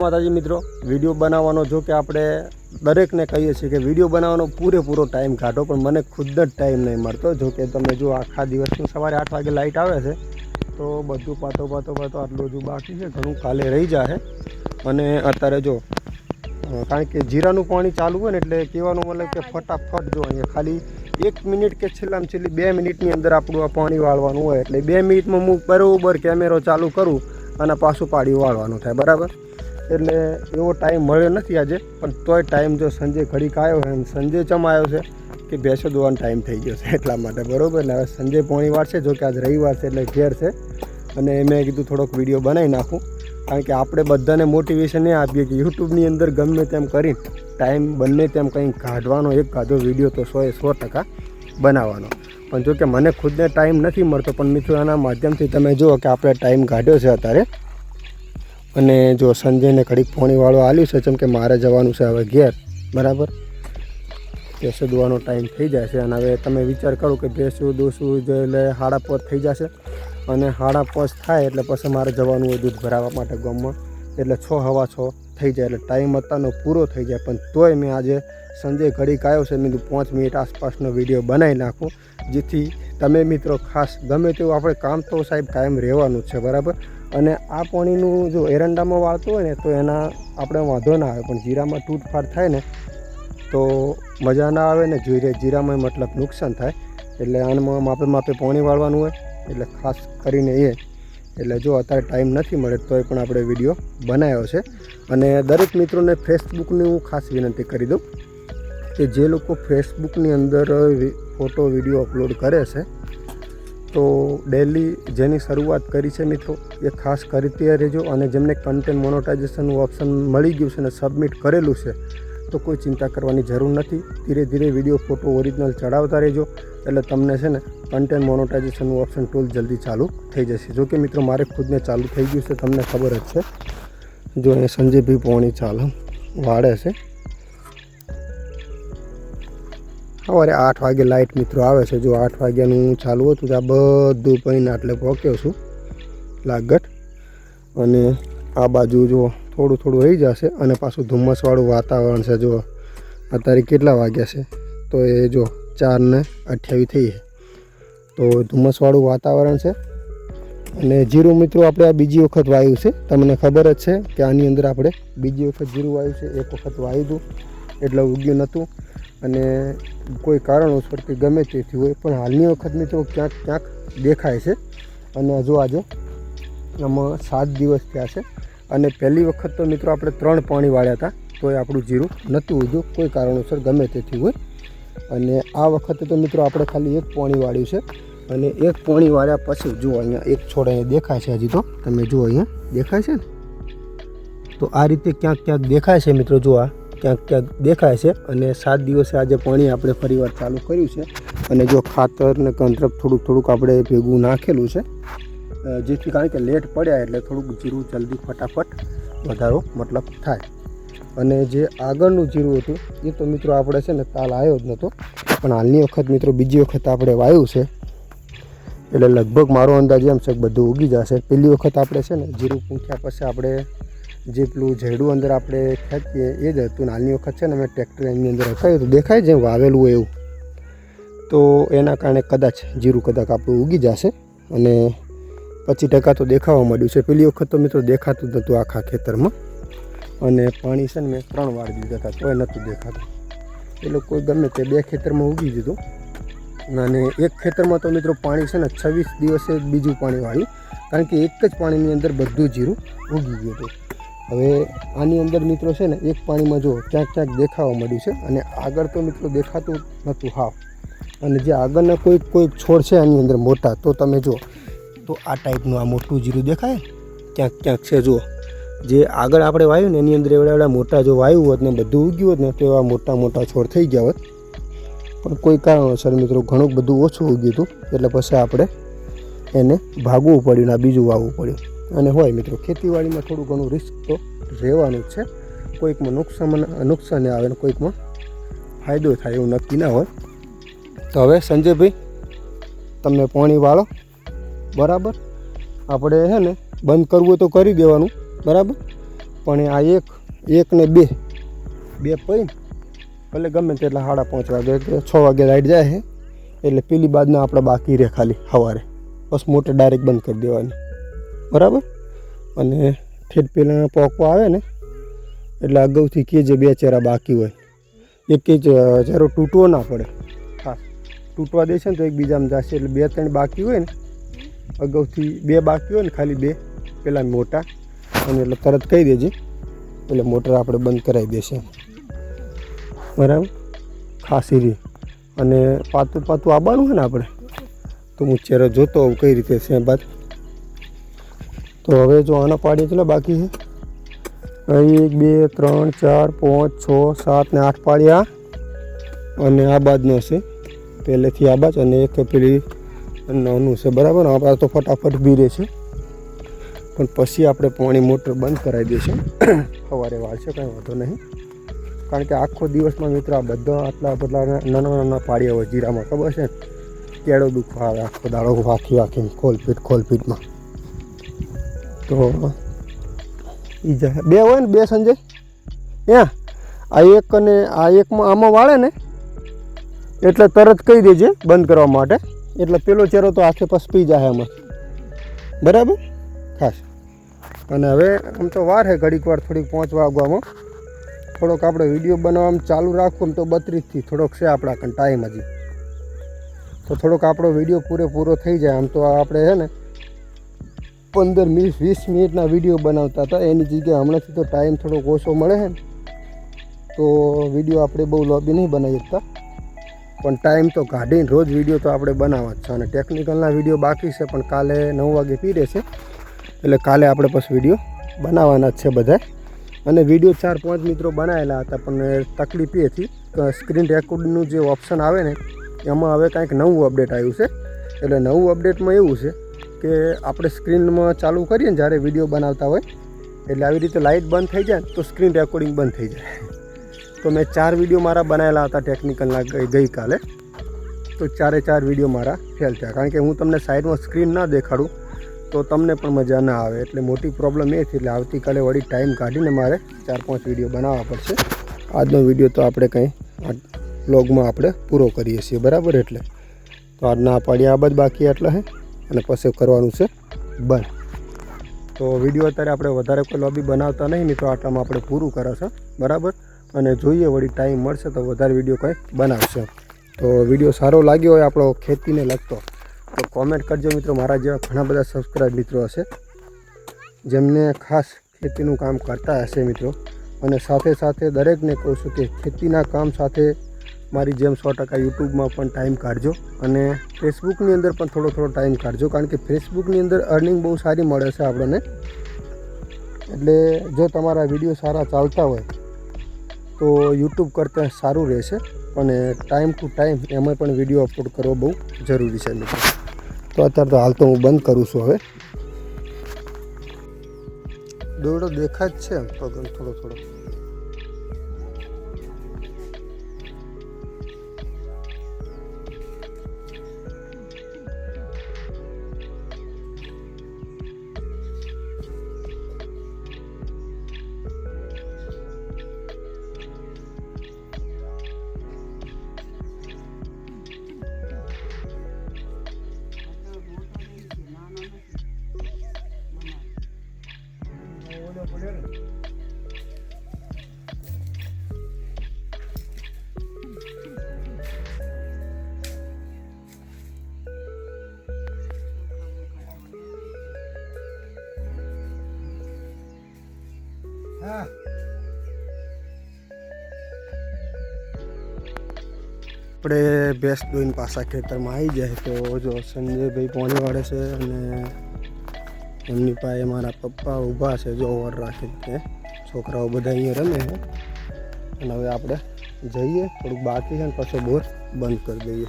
માતાજી મિત્રો, વીડિયો બનાવવાનો જો કે આપણે દરેકને કહીએ છીએ કે વીડિયો બનાવવાનો પૂરેપૂરો ટાઈમ કાઢો, પણ મને ખુદ જ ટાઈમ નહીં મળતો. જો કે તમે જો આખા દિવસનું સવારે આઠ વાગે લાઇટ આવે છે, તો બધું પાતો પાતો પાતો આટલું હજુ બાકી છે. ઘણું કાલે રહી જાય અને અત્યારે જો કારણ કે જીરાનું પાણી ચાલુ હોય ને એટલે કહેવાનું મતલબ કે ફટાફટ જો અહીંયા ખાલી એક મિનિટ કે છેલ્લામાં છેલ્લી બે મિનિટની અંદર આપણું આ પાણી વાળવાનું હોય. એટલે બે મિનિટમાં હું બરાબર કેમેરો ચાલુ કરું અને પાછું પાણી વાળવાનું થાય. બરાબર? એટલે એવો ટાઈમ મળ્યો નથી આજે, પણ તોય ટાઈમ જો સંજય ઘડીક આવ્યો હોય સંજય ચમ આવ્યો છે કે ભેંસો દોવાનો ટાઈમ થઈ ગયો છે એટલા માટે, બરાબર? ને હવે સંજય પોણી છે, જો કે આજ રવિવાર છે એટલે ઘેર છે. અને મેં કીધું થોડોક વીડિયો બનાવી નાખું, કારણ કે આપણે બધાને મોટિવેશન એ આપીએ કે યુટ્યુબની અંદર ગમે તેમ કરી ટાઈમ બંને તેમ કંઈ કાઢવાનો, એક કાઢો વીડિયો તો સો એ સો ટકા બનાવવાનો. પણ જો કે મને ખુદને ટાઈમ નથી મળતો, પણ મિત્રો, આના માધ્યમથી તમે જુઓ કે આપણે ટાઈમ કાઢ્યો છે અત્યારે. અને જો સંજયને ઘડીક પોણીવાળો આવ્યું છે, જેમ કે મારે જવાનું છે હવે ઘેર, બરાબર? ભેંસો દોવાનો ટાઈમ થઈ જાય છે અને હવે તમે વિચાર કરો કે ભેંસું દોશું એટલે હાડા પોચ થઈ જશે. અને હાડા પોચ થાય એટલે પછી મારે જવાનું હોય દૂધ ભરાવવા માટે ગામમાં. એટલે છ, હવા છ થઈ જાય, એટલે ટાઈમ અત્યારનો પૂરો થઈ જાય. પણ તોય મેં આજે સંજય ઘડીક આવ્યો છે, મેં પાંચ મિનિટ આસપાસનો વીડિયો બનાવી નાખું, જેથી તમે મિત્રો ખાસ ગમે તેવું આપણે કામ તો સાહેબ કાયમ રહેવાનું છે, બરાબર? અને આ પાણીનું જો એરંડામાં વાળતું હોય ને, તો એના આપણે વાંધો ના આવે. પણ જીરામાં તૂટફાટ થાય ને, તો મજા ના આવે ને જોઈએ જીરામાં મતલબ નુકસાન થાય. એટલે આનમાં માપે માપે પાણી વાળવાનું હોય, એટલે ખાસ કરીને એ. એટલે જો અત્યારે ટાઈમ નથી મળે, તોય પણ આપણે વીડિયો બનાવ્યો છે. અને દરેક મિત્રોને ફેસબુકની હું ખાસ વિનંતી કરી દઉં કે જે લોકો ફેસબુકની અંદર ફોટો, વીડિયો અપલોડ કરે છે તો ડેલી જેની શરૂઆત કરી છે મિત્રો, એ ખાસ કરતી રહેજો અને જેમને કન્ટેન્ટ મોનોટાઇઝેશનનું ઓપ્શન મળી ગયું છે અને સબમિટ કરેલું છે, તો કોઈ ચિંતા કરવાની જરૂર નથી. ધીરે ધીરે વીડિયો ફોટો ઓરિજિનલ ચડાવતા રહેજો, એટલે તમને છે ને કન્ટેન્ટ મોનોટાઇઝેશનનું ઓપ્શન ટૂલ જલ્દી ચાલુ થઈ જશે. જો કે મિત્રો, મારે ખુદને ચાલુ થઈ ગયું છે, તમને ખબર જ છે. જો એ સંજયભાઈ પોણી ચાલ વાળે છે. સવારે આઠ વાગે લાઇટ મિત્રો આવે છે. જો આઠ વાગ્યાનું ચાલુ હતું આ બધું પહીને એટલે પહોંચ્યો છું લાગટ અને આ બાજુ જો થોડું થોડું રહી જશે અને પાછું ધુમ્મસવાળું વાતાવરણ છે જો. અત્યારે કેટલા વાગ્યા છે? તો એ જો ચાર ને અઠ્યાવીસ થઈ છે. તો ધુમ્મસવાળું વાતાવરણ છે. અને જીરું મિત્રો આપણે આ બીજી વખત વાવ્યું છે. તમને ખબર જ છે કે આની અંદર આપણે બીજી વખત જીરું વાયુ છે. એક વખત વાવ્યું હતું. એટલે ઉગ્યું નહોતું. અને કોઈ કારણોસર કે ગમે તેથી હોય, પણ હાલની વખત મિત્રો ક્યાંક ક્યાંક દેખાય છે. અને હજુ આજે આમાં સાત દિવસ થયા છે. અને પહેલી વખત તો મિત્રો આપણે ત્રણ પાણી વાળ્યા હતા, તોય આપણું જીરું નહોતું ઉગ્યું, કોઈ કારણોસર ગમે તેથી હોય. અને આ વખતે તો મિત્રો આપણે ખાલી એક પાણી વાળ્યું છે. અને એક પોણી વાળ્યા પછી જુઓ અહીંયા એક છોડ અહીંયા દેખાય છે હજી તો, તમે જુઓ અહીંયા દેખાય છે ને? તો આ રીતે ક્યાંક ક્યાંક દેખાય છે મિત્રો, જુઓ આ. ક્યાંક ક્યાંક દેખાય છે અને સાત દિવસે આજે પાણી આપણે ફરીવાર ચાલુ કર્યું છે. અને જો ખાતર ને કંટ્રપ થોડુંક થોડુંક આપણે ભેગું નાખેલું છે. જેથી કારણ કે લેટ પડ્યા એટલે થોડુંક જીરું જલ્દી ફટાફટ વધારો મતલબ થાય. અને જે આગળનું જીરું હતું, એ તો મિત્રો આપણે છે ને તાલ આવ્યો જ નહોતો પણ હાલની વખત મિત્રો બીજી વખત આપણે વાયું છે. એટલે લગભગ મારો અંદાજ એમ છે કે બધું ઉગી જશે. પહેલી વખત આપણે છે ને જીરું પૂંખ્યા પછી આપણે જે પેલું ઝેડું અંદર આપણે ખેંચીએ, એ જ હતું. નાની વખત છે ને મેં ટ્રેક્ટર એની અંદર રખાયું હતું. દેખાય જેમ વાવેલું હોય એવું. તો એના કારણે કદાચ જીરું કદાચ આપણું ઉગી જશે અને પચીસ ટકા તો દેખાવા માંડ્યું છે. પેલી વખત તો મિત્રો દેખાતું જ નહોતું આખા ખેતરમાં. અને પાણી છે ને મેં ત્રણ વાર દીધા હતા, તોય નહોતું દેખાતું. એ લોકો ગમે તે બે ખેતરમાં ઉગી દીધું અને એક ખેતરમાં તો મિત્રો પાણી છે ને છવ્વીસ દિવસે બીજું પાણી વાળ્યું કારણ કે એક જ પાણીની અંદર બધું જીરું ઉગી ગયું હતું. હવે આની અંદર મિત્રો છે ને, એક પાણીમાં જો ક્યાંક ક્યાંક દેખાવા મળ્યું છે અને આગળ તો મિત્રો દેખાતું નહોતું, હા. અને જે આગળના કોઈક કોઈક છોડ છે આની અંદર મોટા, તો તમે જુઓ. તો આ ટાઈપનું આ મોટું જીરું દેખાય? ક્યાંક ક્યાંક છે, જુઓ. જે આગળ આપણે વાયું ને, એની અંદર એવડા એવડા મોટા જો વાયું હોત ને બધું ઉગ્યું હોત ને, તો એવા મોટા મોટા છોડ થઈ ગયા હોત. પણ કોઈ કારણોસર મિત્રો ઘણું બધું ઓછું ઉગ્યું હતું, એટલે પછી આપણે એને ભાગવું પડ્યું ને આ બીજું વાવવું પડ્યું. અને હોય મિત્રો, ખેતીવાડીમાં થોડું ઘણું રિસ્ક તો રહેવાનું જ છે. કોઈકમાં નુકસાન નુકસાન આવે ને કોઈકમાં ફાયદો થાય એવું નક્કી ના હોય. તો હવે સંજયભાઈ તમે પાણી વાળો, બરાબર? આપણે છે ને, બંધ કરવું તો કરી દેવાનું, બરાબર? પણ આ એક એક ને બે બે પૈન ભલે ગમે તેટલા સાડા પાંચ વાગે છ વાગે રાઈટ જાય છે એટલે પેલી બાજના આપણે બાકી રહે ખાલી સવારે બસ મોટર ડાયરેક્ટ બંધ કરી દેવાની. બરાબર? અને ઠેઠ પહેલાં પોકવા આવે ને, એટલે અગાઉથી કે જે બે ચહેરા બાકી હોય. એક જ ચેરો તૂટવો ના પડે. હા, તૂટવા દેશે ને તો એકબીજામાં જશે. એટલે બે ત્રણ બાકી હોય ને, અગાઉથી બે બાકી હોય ને, ખાલી બે. પેલા મોટા, અને એટલે તરત કહી દેજે. એટલે મોટર આપણે બંધ કરાવી દેશે. બરાબર? ખાસી રહી અને પાતું પાતું આવવાનું હોય ને આપણે? તો હું ચહેરો જોતો હોઉં કઈ રીતે છે બાદ તો હવે જો આના પાડી કેટલા બાકી છે? એક, બે, ત્રણ, ચાર, પાંચ, છ, સાત ને આઠ પાડ્યા. અને આ બાજનો છે. પહેલેથી આ બાજ અને એક પેલી નાનું છે. બરાબર? આ તો ફટાફટ બીરે છે. પણ પછી આપણે પાણી મોટર બંધ કરાવી દઈશું. સવારે વાળશે કાંઈ વાંધો નહીં. કારણ કે આખો દિવસમાં મિત્રો આ બધા આટલા બધા નાના નાના પાડ્યા હોય જીરામાં, ખબર છે? કેળો દુખવા આવે, આખો દાડો વાંખી વાંખીને ખોલપીટ, ખોલપીટમાં. તો જાય બે હોય ને બે સંજય? ત્યાં આ એક અને આ એકમાં આમાં વાળે ને? એટલે તરત કહી દેજે બંધ કરવા માટે. એટલે પેલો ચહેરો તો આખે પી જાય આમાં બરાબર? ખાસ. અને હવે આમ તો વાર છે ઘડીક વાર થોડીક પાંચ વાગવામાં. થોડોક આપણે વીડિયો બનાવવામાં ચાલુ રાખવું આમ તો બત્રીસથી થોડોક છે આપણા ટાઈમ હજી. તો થોડોક આપણો વીડિયો પૂરેપૂરો થઈ જાય. આમ તો આપણે છે ને પંદર મિનિટ, વીસ મિનિટના વીડિયો બનાવતા હતા. એની જગ્યાએ હમણાંથી તો ટાઈમ થોડોક ઓછો મળે છે તો વીડિયો આપણે બહુ લોબી નહીં બનાવી શકતા. પણ ટાઈમ તો કાઢીને રોજ વીડિયો તો આપણે બનાવવા જ છે. અને ટેકનિકલના વીડિયો બાકી છે, પણ કાલે નવ વાગે પીરે છે એટલે કાલે આપણે પછી વીડિયો બનાવવાના જ છે બધા અને વીડિયો ચાર, પાંચ મિત્રો બનાવેલા હતા, પણ તકલીફ એ હતી સ્ક્રીન રેકોર્ડનું જે ઓપ્શન આવે ને, એમાં હવે કાંઈક નવું અપડેટ આવ્યું છે. એટલે નવું અપડેટમાં એવું છે કે આપણે સ્ક્રીનમાં ચાલુ કરીએ ને જ્યારે વીડિયો બનાવતા હોય, એટલે આવી રીતે લાઇટ બંધ થઈ જાય તો સ્ક્રીન રેકોર્ડિંગ બંધ થઈ જાય. તો મેં ચાર વીડિયો મારા બનાવેલા હતા ટેકનિકલના ગઈ, ગઈકાલે. તો ચારે ચાર વીડિયો મારા ફેલ થયા. કારણ કે હું તમને સાઈડમાં સ્ક્રીન ના દેખાડું, તો તમને પણ મજા ના આવે. એટલે મોટી પ્રોબ્લેમ એ હતી એટલે આવતીકાલે વળી ટાઈમ કાઢીને મારે ચાર પાંચ વીડિયો બનાવવા પડશે. આજનો વીડિયો તો આપણે કંઈ બ્લોગમાં આપણે પૂરો કરીએ છીએ. બરાબર એટલે? તો આજના આ પાડ્યા આ જ બાકી એટલે હે. અને પછી કરવાનું છે. બંધ તો વીડિયો અત્યારે આપણે વધારે કોઈ લોબી બનાવતા નહીં તો આટલામાં આપણે પૂરું કરે બરાબર? અને જોઈએ વળી ટાઈમ મળશે તો વધારે વીડિયો કંઈ બનાવશે. તો વીડિયો સારો લાગ્યો હોય આપણો ખેતીને લગતો, તો કોમેન્ટ કરજો મિત્રો. મારા જેવા ઘણા બધા સબસ્ક્રાઈબ મિત્રો હશે. જેમને ખાસ ખેતીનું કામ કરતા હશે મિત્રો. અને સાથે સાથે દરેકને કહું છું કે ખેતીના કામ સાથે મારી જેમ સો ટકા યુટ્યુબમાં પણ ટાઈમ કાઢજો અને ફેસબુકની અંદર પણ થોડો થોડો ટાઈમ કાઢજો. કારણ કે ફેસબુકની અંદર અર્નિંગ બહુ સારી મળે છે આપણને. એટલે જો તમારા વીડિયો સારા ચાલતા હોય, તો યુટ્યુબ કરતાં સારું રહેશે. અને ટાઈમ ટુ ટાઈમ એમાં પણ વીડિયો અપલોડ કરવો બહુ જરૂરી છે મિત્રો. તો અત્યારે તો હાલ તો હું બંધ કરું છું હવે. દોડો દેખાય છે પગ થોડો થોડો. હા આપણે ભેંસ દોઈને પાછા ખેતરમાં આવી જાય તો જો સંજયભાઈ પહોંચી વાળે છે અને એમની પાસે મારા પપ્પા ઊભા છે જો ઓવર રાખે છે. છોકરાઓ બધા અહીંયા રમે છે. અને હવે આપણે જઈએ, થોડુંક બાકી છે ને પછી બોર બંધ કરી દઈએ.